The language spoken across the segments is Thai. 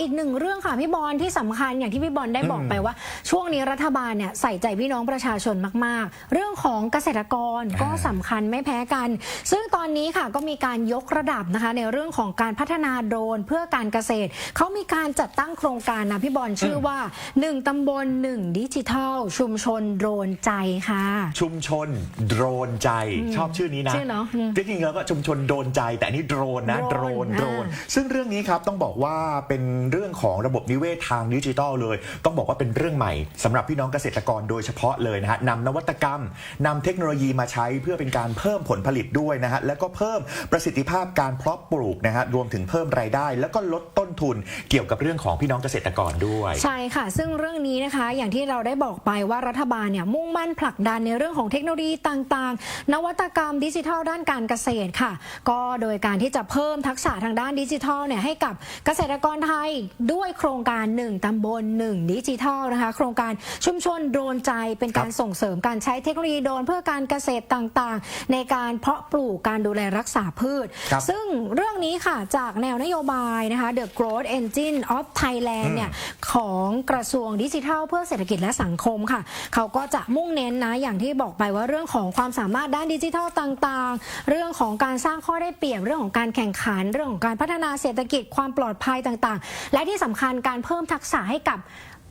อีกหนึ่งเรื่องค่ะพี่บอลที่สำคัญอย่างที่พี่บอลได้บอกไปว่า ช่วงนี้รัฐบาลเนี่ยใส่ใจพี่น้องประชาชนมาก ๆ เรื่องของเกษตรกรก็สำคัญไม่แพ้กัน ซึ่งตอนนี้ค่ะก็มีการยกระดับนะคะในเรื่องของการพัฒนาโดรนเพื่อการเกษตร เขามีการจัดตั้งโครงการนะพี่บอลชื่อว่า 1ตำบล 1 ดิจิทัล ชุมชนโดรนใจค่ะ ชุมชนโดรนใจชอบชื่อนี้นะชื่อเนอะอืมจริงๆแล้วก็ชุมชนโดรนใจ แต่อันนี้โดรนนะโดโดรรนนโดรนอ่าซึ่งเรื่องนี้ครับต้องบอกว่าเป็นเรื่องของระบบนิเวศทางดิจิทัลเลย ต้องบอกว่าเป็นเรื่องใหม่สำหรับพี่น้องเกษตรกรโดยเฉพาะเลยนะฮะนำนวัตกรรมนำเทคโนโลยีมาใช้เพื่อเป็นการเพิ่มผลผลิตด้วยนะฮะแล้วก็เพิ่มประสิทธิภาพการเพาะปลูกนะฮะรวมถึงเพิ่มรายได้ แล้วก็ลดต้นทุนเกี่ยวกับเรื่องของพี่น้องเกษตรกรด้วย ใช่ค่ะ ซึ่งเรื่องนี้นะคะ อย่างที่เราได้บอกไปว่ารัฐบาลเนี่ยมุ่งมั่นผลักดันในเรื่องของเทคโนโลยีต่างๆ นวัตกรรมดิจิทัลด้านการเกษตรค่ะ ก็โดยการที่จะเพิ่มทักษะทางด้านดิจิทัลเนี่ยให้กับเกษตรกรไทยด้วยโครงการ 1ตำบล1ดิจิทัลนะคะ โครงการชุมชนโดรนใจเป็นการส่งเสริมการใช้เทคโนโลยีโดรนเพื่อการเกษตรต่างๆ ในการเพาะปลูกการดูแลรักษาพืชครับซึ่งเรื่องนี้ค่ะจากแนวนโยบายนะคะ The Growth Engine of Thailand เนี่ยของกระทรวงดิจิทัล เพื่อเศรษฐกิจและสังคมค่ะ เขาก็จะมุ่งเน้นนะอย่างที่บอกไปว่าเรื่องของความสามารถด้านดิจิทัลต่างๆ เรื่องของการสร้างข้อได้เปรียบเรื่องของการแข่งขันเรื่องของการพัฒนาเศรษฐกิจความปลอดภัยต่างๆและที่สำคัญการเพิ่มทักษะให้กับ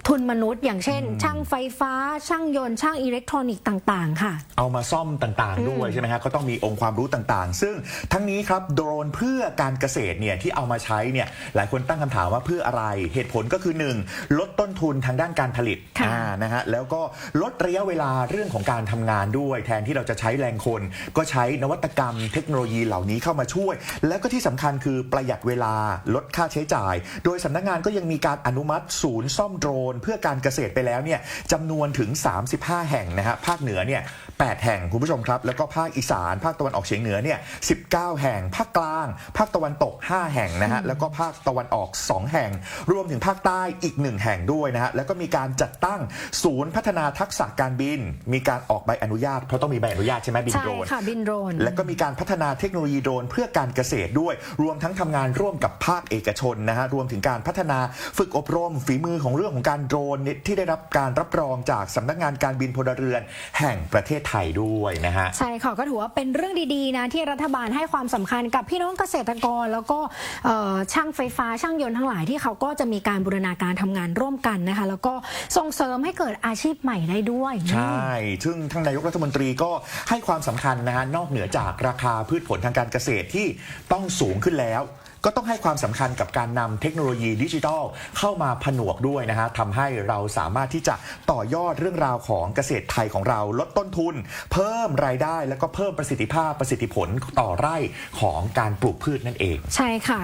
ทุนมนุษย์ อย่างเช่น ช่างไฟฟ้า ช่างยนต์ ช่างอิเล็กทรอนิกส์ต่างๆ ค่ะ เอามาซ่อมต่างๆ ด้วยใช่ไหมฮะก็ต้องมีองค์ความรู้ต่างๆ ซึ่งทั้งนี้ครับโดรนเพื่อการเกษตรเนี่ยที่เอามาใช้เนี่ยหลายคนตั้งคำถามว่าเพื่ออะไรเหตุผลก็คือ 1. ลดต้นทุนทางด้านการผลิตค่ะอ่านะฮะแล้วก็ลดระยะเวลาเรื่องของการทำงานด้วย แทนที่เราจะใช้แรงคน ก็ใช้นวัตกรรมเทคโนโลยีเหล่านี้เข้ามาช่วย แล้วก็ที่สำคัญคือประหยัดเวลาลดค่าใช้จ่าย โดยสำนักงานก็ยังมีการอนุมัติศูนย์ซ่อมโดรนเพื่อการเกษตรไปแล้วเนี่ยจำนวนถึง 35 แห่งนะฮะภาคเหนือเนี่ย8แห่งคุณผู้ชมครับ แล้วก็ภาคอีสาน ภาคตะวันออกเฉียงเหนือเนี่ย19 แห่ง ภาคกลาง ภาคตะวันตก 5 แห่งนะฮะแล้วก็ภาคตะวันออก 2 แห่ง รวมถึงภาคใต้อีก 1 แห่งด้วยนะฮะแล้วก็มีการจัดตั้งศูนย์พัฒนาทักษะการบิน มีการออกใบอนุญาตเพราะต้องมีใบอนุญาตใช่ไหมบินใช่โดรนค่ะบินโดรนและก็มีการพัฒนาเทคโนโลยีโดรนเพื่อการเกษตรด้วย รวมทั้งทำงานร่วมกับภาคเอกชนนะฮะรวมถึงการพัฒนาฝึกอบรมฝีมือของเรื่องของการโดรนที่ได้รับการรับรองจากสำนักงานการบินพลเรือน แห่งประเทศไทยด้วยนะฮะ ใช่ค่ะก็ถือว่าเป็นเรื่องดีๆนะที่รัฐบาลให้ความสำคัญกับพี่น้องเกษตรกร แล้วก็เอ่อช่างไฟฟ้าช่างยนต์ทั้งหลายที่เขาก็จะมีการบูรณาการทำงานร่วมกันนะคะ แล้วก็ส่งเสริมให้เกิดอาชีพใหม่ได้ด้วย ใช่ ซึ่งท่านนายกรัฐมนตรีก็ให้ความสำคัญนะฮะนอกเหนือจากราคาพืชผลทางการเกษตรที่ต้องสูงขึ้นแล้ว ก็ต้องให้ความสำคัญกับการนำเทคโนโลยีดิจิทัลเข้ามาผนวกด้วยนะฮะทำให้เราสามารถที่จะต่อยอดเรื่องราวของเกษตรไทยของเราลดต้นทุน เพิ่มรายได้ แล้วก็เพิ่มประสิทธิภาพประสิทธิผลต่อไร่ของการปลูกพืชนั่นเอง ใช่ค่ะ